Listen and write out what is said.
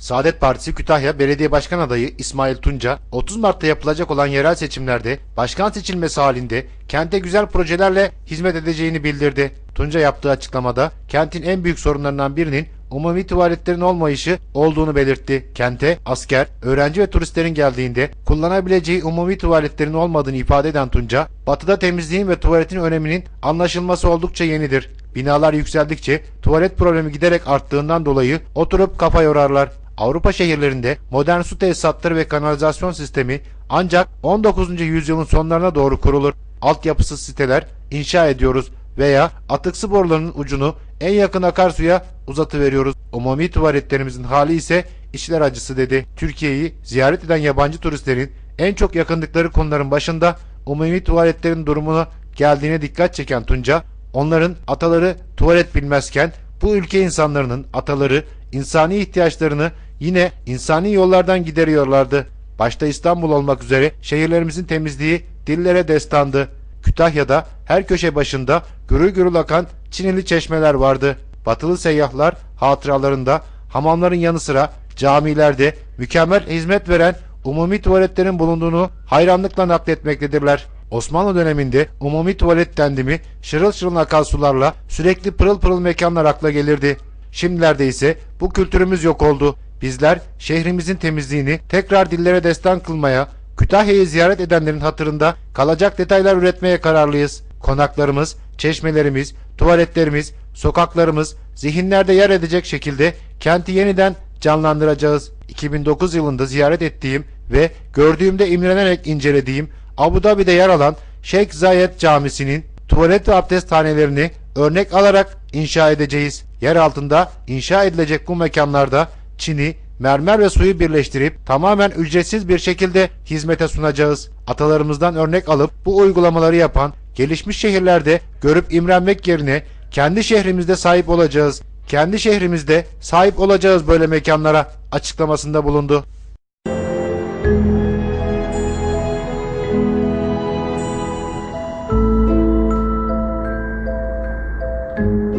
Saadet Partisi Kütahya Belediye Başkan Adayı İsmail Tunca, 30 Mart'ta yapılacak olan yerel seçimlerde başkan seçilmesi halinde kente güzel projelerle hizmet edeceğini bildirdi. Tunca yaptığı açıklamada kentin en büyük sorunlarından birinin umumi tuvaletlerin olmayışı olduğunu belirtti. Kente asker, öğrenci ve turistlerin geldiğinde kullanabileceği umumi tuvaletlerin olmadığını ifade eden Tunca, batıda temizliğin ve tuvaletin öneminin anlaşılması oldukça yenidir. Binalar yükseldikçe tuvalet problemi giderek arttığından dolayı oturup kafa yorarlar. Avrupa şehirlerinde modern su tesisatları ve kanalizasyon sistemi ancak 19. yüzyılın sonlarına doğru kurulur. Altyapısız siteler inşa ediyoruz veya atıksı borularının ucunu en yakın akarsuya uzatıveriyoruz. Umumi tuvaletlerimizin hali ise işler acısı dedi. Türkiye'yi ziyaret eden yabancı turistlerin en çok yakındıkları konuların başında umumi tuvaletlerin durumuna geldiğine dikkat çeken Tunca, onların ataları tuvalet bilmezken bu ülke insanlarının ataları insani ihtiyaçlarını yine insani yollardan gideriyorlardı. Başta İstanbul olmak üzere şehirlerimizin temizliği dillere destandı. Kütahya'da her köşe başında gürül gürül akan Çinili çeşmeler vardı. Batılı seyyahlar hatıralarında hamamların yanı sıra camilerde mükemmel hizmet veren umumi tuvaletlerin bulunduğunu hayranlıkla nakletmektedirler. Osmanlı döneminde umumi tuvalet dendimi şırıl şırıl akan sularla sürekli pırıl pırıl mekanlar akla gelirdi. Şimdilerde ise bu kültürümüz yok oldu. Bizler şehrimizin temizliğini tekrar dillere destan kılmaya, Kütahya'yı ziyaret edenlerin hatırında kalacak detaylar üretmeye kararlıyız. Konaklarımız, çeşmelerimiz, tuvaletlerimiz, sokaklarımız zihinlerde yer edecek şekilde kenti yeniden canlandıracağız. 2009 yılında ziyaret ettiğim ve gördüğümde imrenerek incelediğim Abu Dhabi'de yer alan Şeyh Zayed Camisi'nin tuvalet ve abdesthanelerini örnek alarak inşa edeceğiz. Yer altında inşa edilecek bu mekanlarda Çin'i mermer ve suyu birleştirip tamamen ücretsiz bir şekilde hizmete sunacağız. Atalarımızdan örnek alıp bu uygulamaları yapan gelişmiş şehirlerde görüp imrenmek yerine kendi şehrimizde sahip olacağız. Kendi şehrimizde sahip olacağız böyle mekanlara açıklamasında bulundu. Müzik